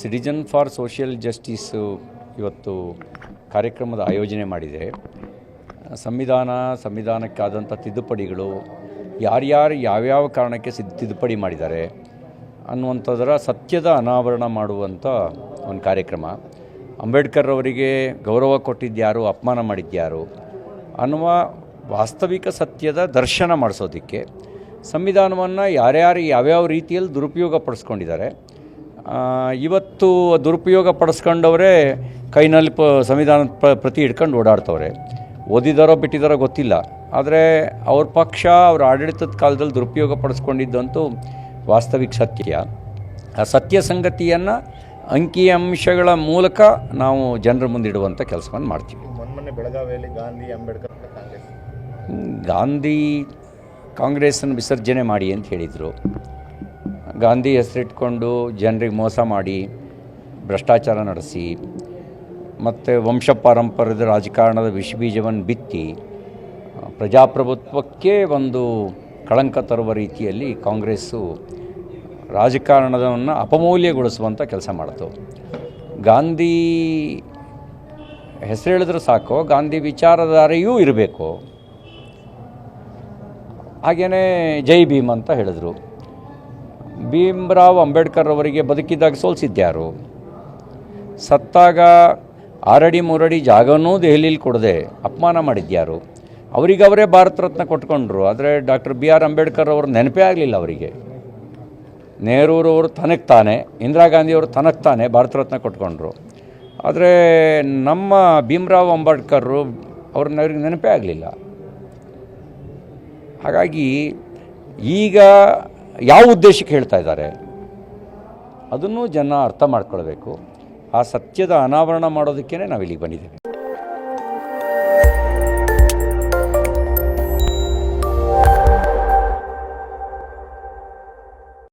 Citizen for social justice ಇವತ್ತು ಕಾರ್ಯಕ್ರಮದ ಆಯೋಜನೆ ಮಾಡಿದೆ. ಸಂವಿಧಾನ, ಸಂವಿಧಾನಕ್ಕಾದಂಥ ತಿದ್ದುಪಡಿಗಳು ಯಾರ್ಯಾರು ಯಾವ್ಯಾವ ಕಾರಣಕ್ಕೆ ಸಿದ್, ತಿದ್ದುಪಡಿ ಮಾಡಿದ್ದಾರೆ ಅನ್ನುವಂಥದ್ದರ ಸತ್ಯದ ಅನಾವರಣ ಮಾಡುವಂಥ ಒಂದು ಕಾರ್ಯಕ್ರಮ. ಅಂಬೇಡ್ಕರ್ ಅವರಿಗೆ ಗೌರವ ಕೊಟ್ಟಿದ್ದ್ಯಾರು, ಅಪಮಾನ ಮಾಡಿದ್ಯಾರು ಅನ್ನುವ ವಾಸ್ತವಿಕ ಸತ್ಯದ ದರ್ಶನ ಮಾಡಿಸೋದಕ್ಕೆ ಸಂವಿಧಾನವನ್ನು ಯಾರ್ಯಾರು ಯಾವ್ಯಾವ ರೀತಿಯಲ್ಲಿ ದುರುಪಯೋಗ ಪಡಿಸ್ಕೊಂಡಿದ್ದಾರೆ ಇವತ್ತು ದುರುಪಯೋಗ ಪಡಿಸ್ಕೊಂಡವರೇ ಕೈನಲ್ಲಿ ಪ ಸಂವಿಧಾನದ ಪ ಪ್ರತಿ ಹಿಡ್ಕೊಂಡು ಓಡಾಡ್ತವ್ರೆ. ಓದಿದಾರೋ ಬಿಟ್ಟಿದಾರೋ ಗೊತ್ತಿಲ್ಲ. ಆದರೆ ಅವ್ರ ಪಕ್ಷ ಅವ್ರ ಆಡಳಿತದ ಕಾಲದಲ್ಲಿ ದುರುಪಯೋಗ ಪಡಿಸ್ಕೊಂಡಿದ್ದಂತೂ ವಾಸ್ತವಿಕ ಸತ್ಯ. ಆ ಸತ್ಯ ಸಂಗತಿಯನ್ನು ಅಂಕಿಅಂಶಗಳ ಮೂಲಕ ನಾವು ಜನರ ಮುಂದಿಡುವಂಥ ಕೆಲಸವನ್ನು ಮಾಡ್ತೀವಿ. ಮೊನ್ನೆ ಬೆಳಗಾವಿಯಲ್ಲಿ ಗಾಂಧಿ ಅಂಬೇಡ್ಕರ್ ಕಾಂಗ್ರೆಸ್. ಗಾಂಧಿ ಕಾಂಗ್ರೆಸ್ಸನ್ನು ವಿಸರ್ಜನೆ ಮಾಡಿ ಅಂತ ಹೇಳಿದರು. ಗಾಂಧಿ ಹೆಸರಿಟ್ಕೊಂಡು ಜನರಿಗೆ ಮೋಸ ಮಾಡಿ, ಭ್ರಷ್ಟಾಚಾರ ನಡೆಸಿ, ಮತ್ತು ವಂಶ ಪಾರಂಪರ್ಯದ ರಾಜಕಾರಣದ ವಿಷಬೀಜವನ್ನು ಬಿತ್ತಿ, ಪ್ರಜಾಪ್ರಭುತ್ವಕ್ಕೆ ಒಂದು ಕಳಂಕ ತರುವ ರೀತಿಯಲ್ಲಿ ಕಾಂಗ್ರೆಸ್ಸು ರಾಜಕಾರಣವನ್ನು ಅಪಮೌಲ್ಯಗೊಳಿಸುವಂಥ ಕೆಲಸ ಮಾಡಿತು. ಗಾಂಧಿ ಹೆಸರು ಹೇಳಿದ್ರೆ ಸಾಕು, ಗಾಂಧಿ ವಿಚಾರಧಾರೆಯೂ ಇರಬೇಕು. ಹಾಗೆಯೇ ಜೈ ಭೀಮ್ ಅಂತ ಹೇಳಿದರು. ಭೀಮ್ರಾವ್ ಅಂಬೇಡ್ಕರ್ ಅವರಿಗೆ ಬದುಕಿದ್ದಾಗ ಸೋಲಿಸಿದ್ಯಾರು? ಸತ್ತಾಗ ಆರಡಿ ಮೂರಡಿ ಜಾಗನೂ ದೆಹಲಿಲಿ ಕೊಡದೆ ಅಪಮಾನ ಮಾಡಿದ್ಯಾರು? ಅವರಿಗೆ ಅವರೇ ಭಾರತ ರತ್ನ ಕೊಟ್ಕೊಂಡ್ರು, ಆದರೆ ಡಾಕ್ಟರ್ ಬಿ ಆರ್ ಅಂಬೇಡ್ಕರ್ ಅವರು ನೆನಪೇ ಆಗಲಿಲ್ಲ ಅವರಿಗೆ. ನೆಹರೂರವರು ತನಗೆ ತಾನೆ ಇಂದಿರಾ ಗಾಂಧಿಯವರು ತನಗೆ ತಾನೆ ಭಾರತ ರತ್ನ ಕೊಟ್ಕೊಂಡ್ರು. ಆದರೆ ನಮ್ಮ ಭೀಮರಾವ್ ಅಂಬೇಡ್ಕರ್ರು ಅವ್ರನ್ನ ಅವ್ರಿಗೆ ನೆನಪೇ ಆಗಲಿಲ್ಲ. ಹಾಗಾಗಿ ಈಗ ಯಾವ ಉದ್ದೇಶಕ್ಕೆ ಹೇಳ್ತಾ ಇದ್ದಾರೆ? ಅದನ್ನು ಜನ ಅರ್ಥ ಮಾಡ್ಕೊಳ್ಬೇಕು. ಆ ಸತ್ಯದ ಅನಾವರಣ ಮಾಡೋದಕ್ಕೇ ನಾವು ಇಲ್ಲಿಗೆ ಬಂದಿದ್ದೇವೆ.